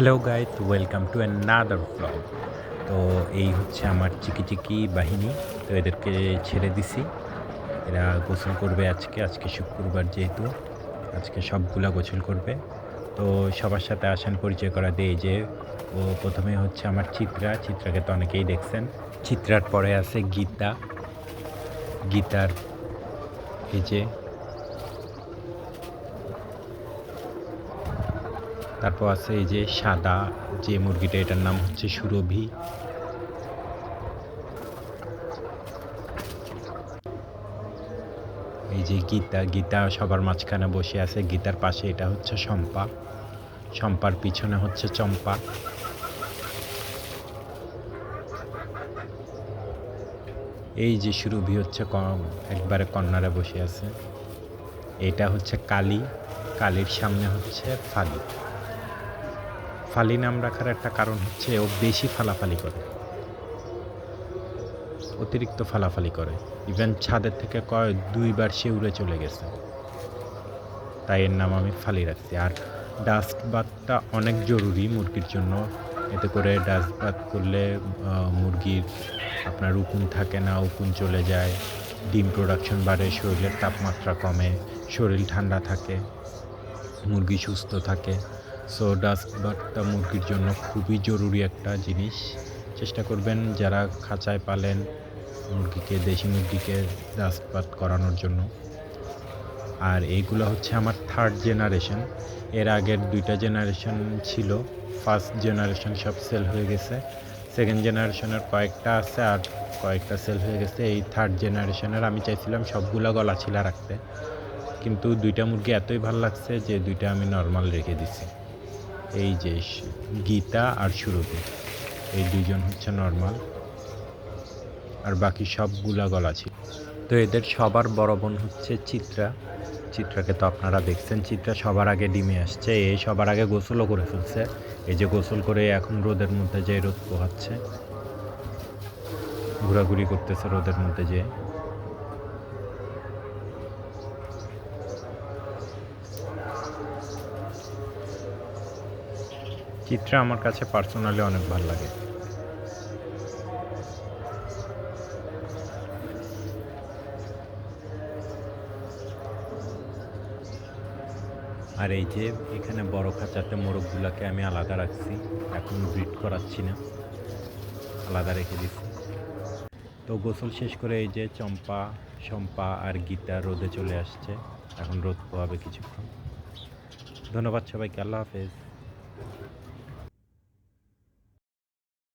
Hello guys welcome to another blog তো এই হচ্ছে আমার চিকি চিকি বাহিনী। তো এদেরকে ছেড়ে দিছি। এরা গোসল করবে আজকে। আজকে শুক্রবার যেহেতু। আজকে সবগুলা গোসল করবে। তো সবার সাথে আসান পরিচয় করা দেয় যে, ও প্রথমে হচ্ছে আমার চিত্রা। চিত্রাকে তো অনেকেই দেখছেন। চিত্রার পরে আছে গীতা। গীতার এই যে তারপর আছে এই যে সাদা, যে মুরগিটা, এটার নাম হচ্ছে সুরভি। এই যে গীতা গীতা সবার মাঝখানে বসে আছে, গীতার পাশে এটা হচ্ছে শম্পা। শম্পার পিছনে হচ্ছে চম্পা। এই যে সুরভি হচ্ছে একবারে কর্নারে বসে আছে। এটা হচ্ছে কালী, কালীর সামনে হচ্ছে ফালি। ফালি নাম রাখার একটা কারণ হচ্ছে ও বেশি ফালাফালি করে। অতিরিক্ত ফালাফালি করে। ইভেন ছাদের থেকে কয় দুইবার সে উড়ে চলে গেছে। তাই এর নাম আমি ফালি রাখছি। আর ডাস্ট বাথটা অনেক জরুরি মুরগির জন্য। এতে করে ডাস্ট বাথ করলে মুরগির আপনার উকুন থাকে না, উকুন চলে যায়। ডিম প্রোডাকশন বাড়ে, শরীরের তাপমাত্রা কমে, শরীর ঠান্ডা থাকে, মুরগি সুস্থ থাকে। সো ডাস্ট বাটটা মুরগির জন্য খুবই জরুরি একটা জিনিস। চেষ্টা করবেন যারা খাঁচায় পালেন মুরগিকে, দেশি মুরগিকে ডাস্ট বাথ করানোর জন্য। আর এইগুলো হচ্ছে আমার থার্ড জেনারেশন এর আগের দুইটা জেনারেশন ছিল। ফার্স্ট জেনারেশন সব সেল হয়ে গেছে। সেকেন্ড জেনারেশনের কয়েকটা আছে আর কয়েকটা সেল হয়ে গেছে। এই থার্ড জেনারেশনের আমি চাইছিলাম সবগুলো গলা ছিলা রাখতে। কিন্তু দুইটা মুরগি এতই ভালো লাগছে যে দুইটা আমি নর্মাল রেখে দিছি। এই যে গীতা আর সুরভি, এই দুজন হচ্ছে নর্মাল আর বাকি সবগুলা গলা ছিল। তো এদের সবার বড় বোন হচ্ছে চিত্রা। চিত্রাকে তো আপনারা দেখছেন, চিত্রা সবার আগে ডিমে আসছে, এ সবার আগে গোসলও করে ফেলছে। এই যে গোসল করে এখন রোদের মধ্যে যে রোদ পোহাচ্ছে, ঘোরাঘুরি করতেছে রোদের মধ্যে যে। চিত্রা আমার কাছে পার্সোনালি অনেক ভালো লাগে। আর এই যে এখানে বড় খাঁচাতে মোরগগুলোকে আমি আলাদা রাখছি, এখন ব্রিড করাচ্ছি না। আলাদা রেখে দিচ্ছি তো গোসল শেষ করে এই যে চম্পা, শম্পা আর গীতা রোদে চলে আসছে। এখন রোদ পোহাবে কিছুক্ষণ। ধন্যবাদ সবাইকে, আল্লাহ হাফেজ।